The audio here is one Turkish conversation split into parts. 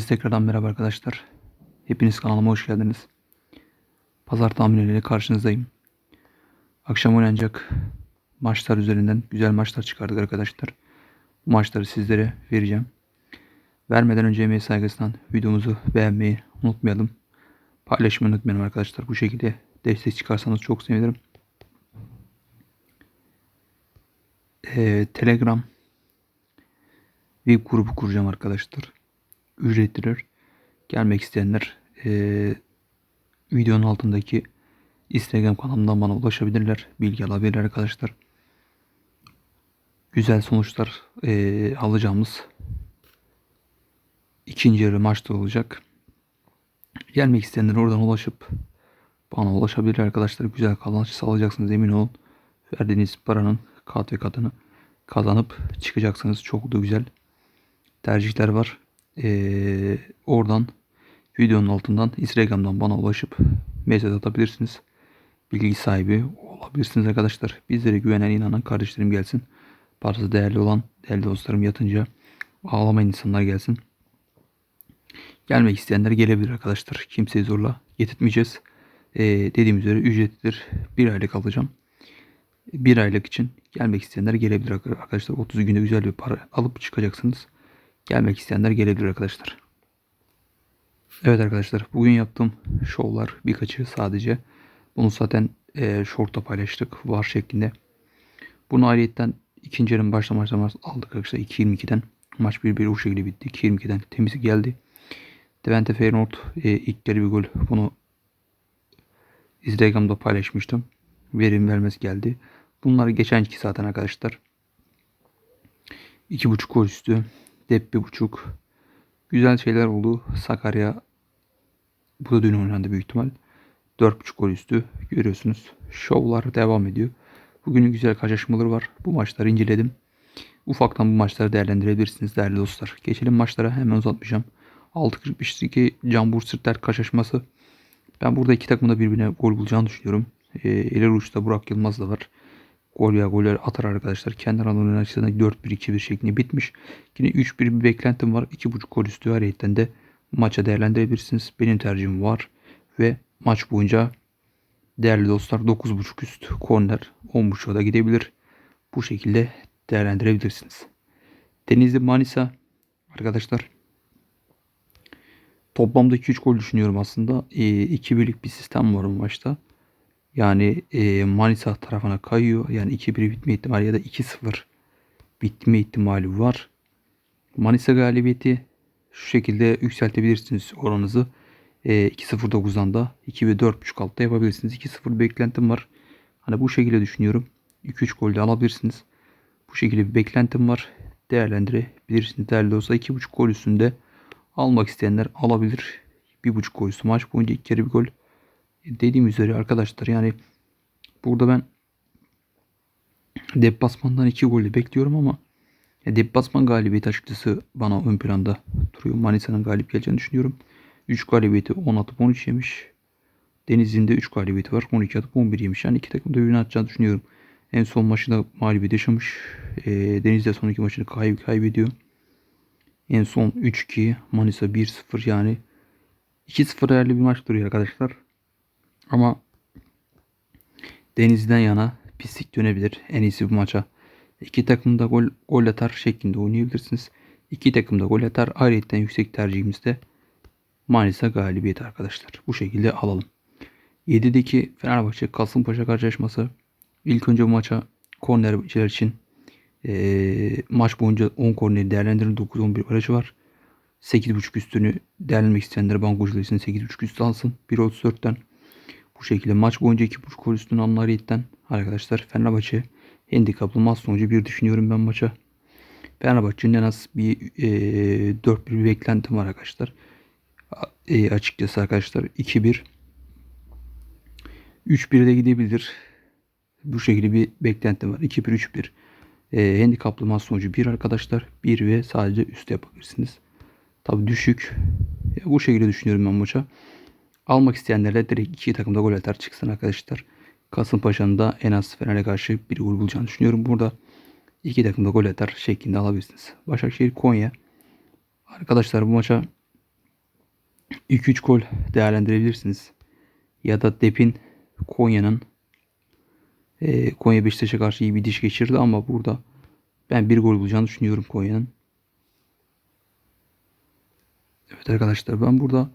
Herkese tekrardan merhaba arkadaşlar. Hepiniz kanalıma hoş geldiniz. Pazar tahminleriyle karşınızdayım. Akşam oynanacak maçlar üzerinden güzel maçlar çıkardık arkadaşlar. Bu maçları sizlere vereceğim. Vermeden önce emeği saygısından videomuzu beğenmeyi unutmayalım. Paylaşmayı unutmayalım arkadaşlar. Bu şekilde destek çıkarsanız çok sevinirim. Ee, Telegram web grubu kuracağım arkadaşlar. Ücretlidir. Gelmek isteyenler eee, videonun altındaki Instagram kanalımdan bana ulaşabilirler. Bilgi alabilirler arkadaşlar. Güzel sonuçlar eee, alacağımız ikinci yarı maçta olacak. Gelmek isteyenler oradan ulaşıp bana ulaşabilir arkadaşlar. Güzel kazanç sağlayacaksınız emin olun. Verdiğiniz paranın kat ve katını kazanıp çıkacaksınız. Çok da güzel tercihler var. Ee, oradan videonun altından Instagram'dan bana ulaşıp mesaj atabilirsiniz. Bilgi sahibi olabilirsiniz arkadaşlar. Bizlere güvenen inanan kardeşlerim gelsin. Parası değerli olan değerli dostlarım yatınca ağlamayan insanlar gelsin. Gelmek isteyenler gelebilir arkadaşlar. Kimseyi zorla getirtmeyeceğiz. Ee, dediğim üzere ücretlidir. Bir aylık alacağım. Bir aylık için gelmek isteyenler gelebilir arkadaşlar. 30 günde güzel bir para alıp çıkacaksınız. Gelmek isteyenler gelebilir arkadaşlar. Evet arkadaşlar bugün yaptığım şovlar birkaçı sadece. Bunu zaten e, short'ta paylaştık var şeklinde. Bunu ayrıyetten ikinci yarım başlamaz başlamaz aldık arkadaşlar 2.22'den. Maç 1-1 o şekilde bitti. 2.22'den temiz geldi. Devente Feyenoord e, ilk yarı bir gol. Bunu Instagram'da paylaşmıştım. Verim vermez geldi. Bunlar geçen iki zaten arkadaşlar. 2.5 gol üstü. Dep bir buçuk. Güzel şeyler oldu. Sakarya bu da dün oynandı büyük ihtimal. 4.5 gol üstü. Görüyorsunuz. Şovlar devam ediyor. Bugünün güzel karşılaşmaları var. Bu maçları inceledim. Ufaktan bu maçları değerlendirebilirsiniz değerli dostlar. Geçelim maçlara hemen uzatmayacağım. 6.45'teki Cambur Sırtlar karşılaşması. Ben burada iki takımda birbirine gol bulacağını düşünüyorum. E, ileri uçta Burak Yılmaz da var gol ya goller atar arkadaşlar. Kendi alanının açısından 4-1-2-1 şeklinde bitmiş. Yine 3-1 bir beklentim var. 2.5 gol üstü ayrıyetten de maça değerlendirebilirsiniz. Benim tercihim var. Ve maç boyunca değerli dostlar 9.5 üst korner 10.5'a da gidebilir. Bu şekilde değerlendirebilirsiniz. Denizli Manisa arkadaşlar toplamda 2-3 gol düşünüyorum aslında. E, 2-1'lik bir sistem var bu maçta. Yani e, Manisa tarafına kayıyor. Yani 2-1 bitme ihtimali ya da 2-0 bitme ihtimali var. Manisa galibiyeti şu şekilde yükseltebilirsiniz oranınızı. E, 2-0-9'dan da 2 ve 4.5 altta yapabilirsiniz. 2-0 beklentim var. Hani bu şekilde düşünüyorum. 2-3 gol de alabilirsiniz. Bu şekilde bir beklentim var. Değerlendirebilirsiniz. Değerli olsa 2.5 gol üstünde almak isteyenler alabilir. 1.5 gol üstü maç boyunca 2 kere bir gol dediğim üzere arkadaşlar yani burada ben deplasmandan 2 golü bekliyorum ama ya deplasman galibiyeti açıkçası bana ön planda duruyor. Manisa'nın galip geleceğini düşünüyorum. 3 galibiyeti 10 atıp 13 yemiş. Denizli'nin de 3 galibiyeti var. 12 atıp 11 yemiş. Yani iki takım da birbirine atacağını düşünüyorum. En son maçında mağlubiyet yaşamış. E, Denizli son iki maçını kayb kaybediyor. En son 3-2 Manisa 1-0 yani 2-0 değerli bir maç duruyor arkadaşlar. Ama Denizli'den yana pislik dönebilir. En iyisi bu maça. İki takım da gol, gol atar şeklinde oynayabilirsiniz. İki takım da gol atar. Ayrıca yüksek tercihimizde Manisa galibiyet arkadaşlar. Bu şekilde alalım. 7'deki Fenerbahçe Kasımpaşa karşılaşması. İlk önce bu maça kornerciler için e, maç boyunca 10 korneri değerlendirin. 9-11 aracı var. 8.5 üstünü değerlendirmek isteyenler bankocular için 8.5 üstü alsın. 1.34'ten bu şekilde maç boyunca 2.5 gol üstüne alınan Reed'den arkadaşlar Fenerbahçe handikaplı maç sonucu bir düşünüyorum ben maça. Fenerbahçe'nin en az bir e, 4-1 bir beklentim var arkadaşlar. E, açıkçası arkadaşlar 2-1 3-1 de gidebilir. Bu şekilde bir beklentim var. 2-1 3-1. E, handikaplı maç sonucu 1 arkadaşlar. 1 ve sadece üst yapabilirsiniz. Tabi düşük. E, bu şekilde düşünüyorum ben maça. Almak isteyenlerle direkt iki takımda gol atar çıksın arkadaşlar. Kasımpaşa'nın da en az Fener'e karşı bir gol bulacağını düşünüyorum. Burada iki takımda gol atar şeklinde alabilirsiniz. Başakşehir Konya. Arkadaşlar bu maça 2-3 gol değerlendirebilirsiniz. Ya da Dep'in Konya'nın e, Konya Beşiktaş'a karşı iyi bir diş geçirdi ama burada ben bir gol bulacağını düşünüyorum Konya'nın. Evet arkadaşlar ben burada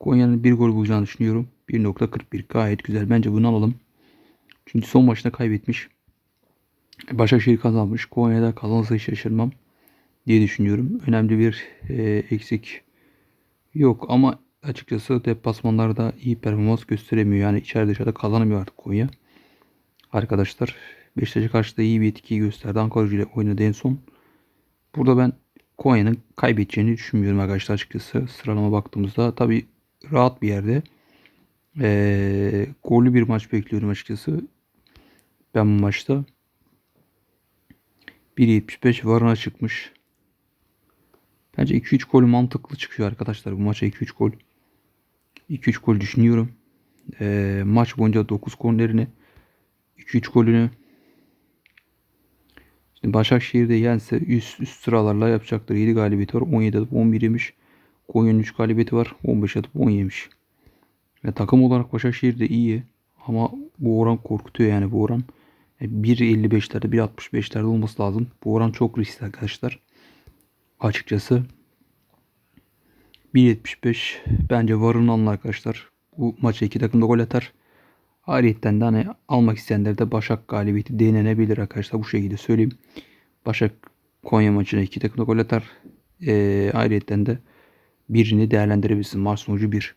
Konya'nın bir gol bulacağını düşünüyorum. 1.41 gayet güzel. Bence bunu alalım. Çünkü son maçta kaybetmiş. Başakşehir kazanmış. Konya'da kazanırsa hiç şaşırmam diye düşünüyorum. Önemli bir e, eksik yok ama açıkçası deplasmanlarda iyi performans gösteremiyor. Yani içeride dışarıda kazanamıyor artık Konya. Arkadaşlar Beşiktaş'a karşı da iyi bir etki gösterdi. Ankara ile oynadı en son. Burada ben Konya'nın kaybedeceğini düşünmüyorum arkadaşlar açıkçası. Sıralama baktığımızda tabi rahat bir yerde. Ee, gollü bir maç bekliyorum açıkçası. Ben bu maçta 1.75 varına çıkmış. Bence 2-3 gol mantıklı çıkıyor arkadaşlar. Bu maça 2-3 gol. 2-3 gol düşünüyorum. Ee, maç boyunca 9 kornerini 2-3 golünü Şimdi Başakşehir'de yense üst, üst sıralarla yapacaktır. 7 galibiyeti var. 17 atıp 11 yemiş. Konya'nın 3 galibiyeti var. 15 atıp 10 yemiş. Ve takım olarak Başakşehir de iyi. Ama bu oran korkutuyor yani bu oran. 1.55'lerde 1.65'lerde olması lazım. Bu oran çok riskli arkadaşlar. Açıkçası 1.75 bence varın alın arkadaşlar. Bu maça iki takım da gol atar. Ayrıyeten de hani almak isteyenler de Başak galibiyeti denenebilir arkadaşlar. Bu şekilde söyleyeyim. Başak Konya maçına iki takım da gol atar. E, ayrıyeten de birini değerlendirebilirsin. Maç sonucu 1.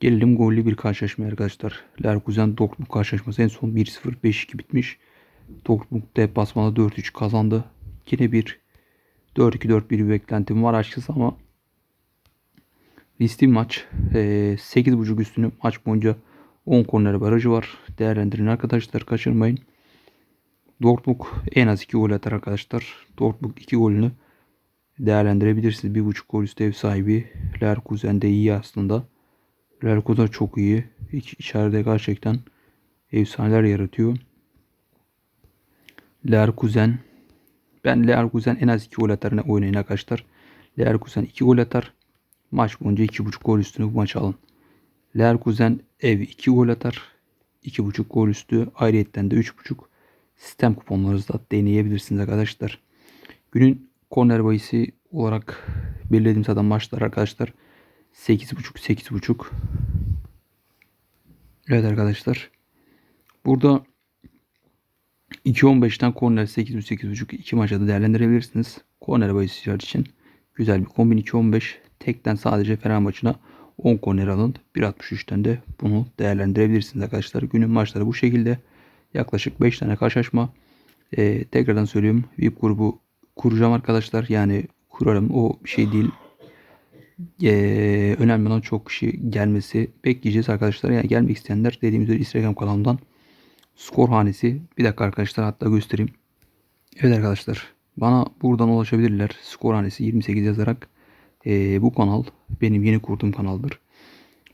Gelelim gollü bir karşılaşma arkadaşlar. Leverkusen Dortmund karşılaşması en son 1-0 5-2 bitmiş. Dortmund deplasmanda 4-3 kazandı. Yine bir 4-2-4-1 bir beklentim var açıkçası ama riskli maç. E, 8.5 üstünü maç boyunca 10 korner barajı var. Değerlendirin arkadaşlar kaçırmayın. Dortmund en az 2 gol atar arkadaşlar. Dortmund 2 golünü değerlendirebilirsiniz. 1.5 gol üstü ev sahibi. Leverkusen de iyi aslında. Leverkusen çok iyi. İç, içeride gerçekten efsaneler yaratıyor. Leverkusen ben Leverkusen en az 2 gol atarına oynayın arkadaşlar. Leverkusen 2 gol atar. Maç boyunca 2.5 gol üstünü bu maç alın. Leverkusen ev 2 gol atar. 2.5 gol üstü. Ayrıyetten de 3.5 sistem kuponlarınızda deneyebilirsiniz arkadaşlar. Günün korner bayisi olarak belirlediğim zaten maçlar arkadaşlar. 8.5 8.5 Evet arkadaşlar. Burada 2.15'ten korner 8.5 8.5 iki maçta da değerlendirebilirsiniz. Korner bayisi için güzel bir kombin 2.15 tekten sadece Fenerbahçe'ne 10 korner alın. 1.63'ten de bunu değerlendirebilirsiniz arkadaşlar. Günün maçları bu şekilde. Yaklaşık 5 tane karşılaşma. Ee, tekrardan söylüyorum. VIP grubu kuracağım arkadaşlar. Yani kurarım. O şey değil. Ee, önemli olan çok kişi gelmesi. Bekleyeceğiz arkadaşlar. Yani gelmek isteyenler dediğim üzere Instagram kanalımdan skor hanesi. Bir dakika arkadaşlar hatta göstereyim. Evet arkadaşlar. Bana buradan ulaşabilirler. Skor hanesi 28 yazarak. Ee, bu kanal benim yeni kurduğum kanaldır.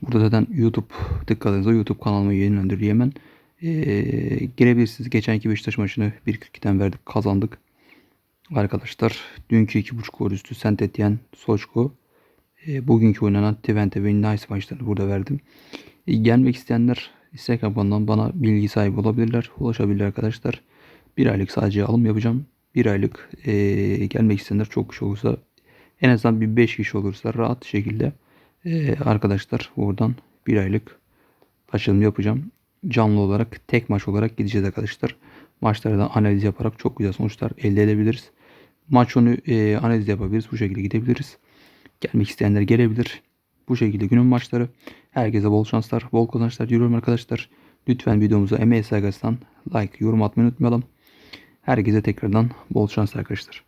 Burada zaten YouTube tıkladığınızda YouTube kanalıma yönlendiriyor hemen. Ee, gelebilirsiniz. Geçenki Beşiktaş maçını 1.42'den verdik. Kazandık. Arkadaşlar dünkü 2.5 gol üstü Saint Etienne, Soçko. E, bugünkü oynanan Twente ve Nice maçlarını burada verdim. E, gelmek isteyenler Instagram kanalından bana bilgi sahibi olabilirler. Ulaşabilirler arkadaşlar. Bir aylık sadece alım yapacağım. Bir aylık e, gelmek isteyenler çok kişi olursa en azından bir 5 kişi olursa rahat şekilde e, arkadaşlar oradan bir aylık açılım yapacağım. Canlı olarak tek maç olarak gideceğiz arkadaşlar. Maçları da analiz yaparak çok güzel sonuçlar elde edebiliriz. Maç onu e, analiz yapabiliriz. Bu şekilde gidebiliriz. Gelmek isteyenler gelebilir. Bu şekilde günün maçları. Herkese bol şanslar, bol kazançlar diliyorum arkadaşlar. Lütfen videomuza emeği saygısından like, yorum atmayı unutmayalım. Herkese tekrardan bol şans arkadaşlar.